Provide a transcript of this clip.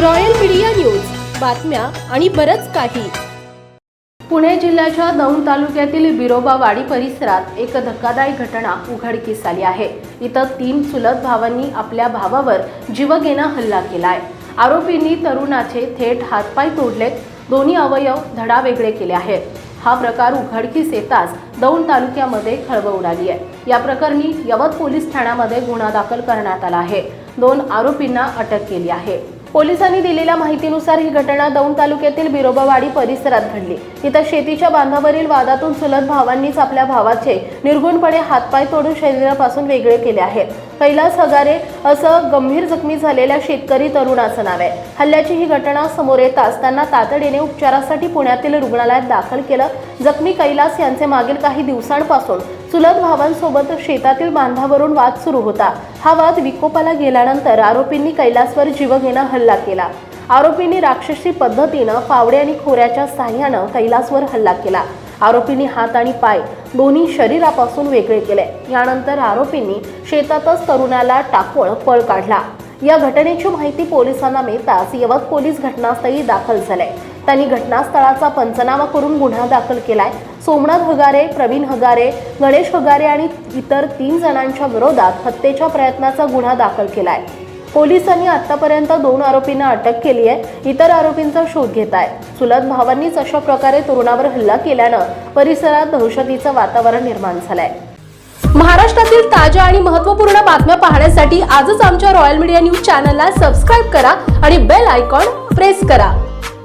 Royal media news. बातम्या आणि बरच काही. पुणे जिल्ह्याच्या दौंड तालुक्यातील बिरोबावाडी परिसरात एक धक्कादायक घटना उघडकीस आली आहे. इथं तीन चुलत भावांनी आपल्या भावावर जीवघेणा हल्ला केलाय. आरोपींनी तरुणाचे थेट हातपाय तोडलेत. दोन्ही अवयव धडा वेगळे केले आहेत. हा प्रकार उघडकीस येताच दौंड तालुक्यामध्ये खळबळ उडाली आहे. या प्रकरणी यवत पोलीस ठाण्यामध्ये गुन्हा दाखल करण्यात आला आहे. दोन आरोपींना अटक केली आहे. पोलिसांनी दिलेल्या माहितीनुसार ही घटना दौंड तालुक्यातील बिरोबावाडी परिसरात घडली. इथं शेतीच्या बांधावरील वादातून चुलत भावांनीच आपल्या भावाचे निर्गुणपणे हातपाय तोडून शरीरापासून वेगळे केले आहेत. कैलास हगारे असं गंभीर जखमी झालेल्या शेतकरी तरुणाचं नाव आहे हल्ल्याची ही घटना समोर येताच त्यांना तातडीने उपचारासाठी पुण्यातील रुग्णालयात दाखल केलं. जखमी कैलास यांचे मागील काही दिवसांपासून चुलत भावांसोबत शेतातील बांधावरून वाद सुरू होता. हा वाद विकोपाला गेल्यानंतर आरोपींनी कैलासवर जीवघेणा हल्ला केला. आरोपींनी राक्षसी पद्धतीनं फावडे आणि खोऱ्याच्या साह्यानं कैलासवर हल्ला केला. आरोपींनी हात आणि पाय दोन्ही शरीरापासून वेगळे केले. यानंतर आरोपींनी शेतातच तरुणाला टाकोळ पळ काढला. या घटनेची माहिती पोलिसांना मिळताच यवत पोलीस घटनास्थळी दाखल झाले. त्यांनी घटनास्थळाचा पंचनामा करून गुन्हा दाखल केलाय. सोमनाथ हगारे प्रवीण हगारे गणेश हगारे आणि इतर तीन जणांच्या विरोधात हत्येच्या प्रयत्नाचा गुन्हा दाखल केलाय. पोलिसांनी आतापर्यंत दोन आरोपींना अटक केली आहे. इतर आरोपींचा शोध घेत आहे चुलत भावांनीच अशा प्रकारे तरुणावर हल्ला केल्यानं परिसरात दहशतीचं वातावरण निर्माण झालंय. महाराष्ट्रातील ताज्या आणि महत्त्वपूर्ण बातम्या पाहण्यासाठी आजच आमच्या रॉयल मीडिया न्यूज चॅनलला सबस्क्राईब करा आणि बेल आयकॉन प्रेस करा.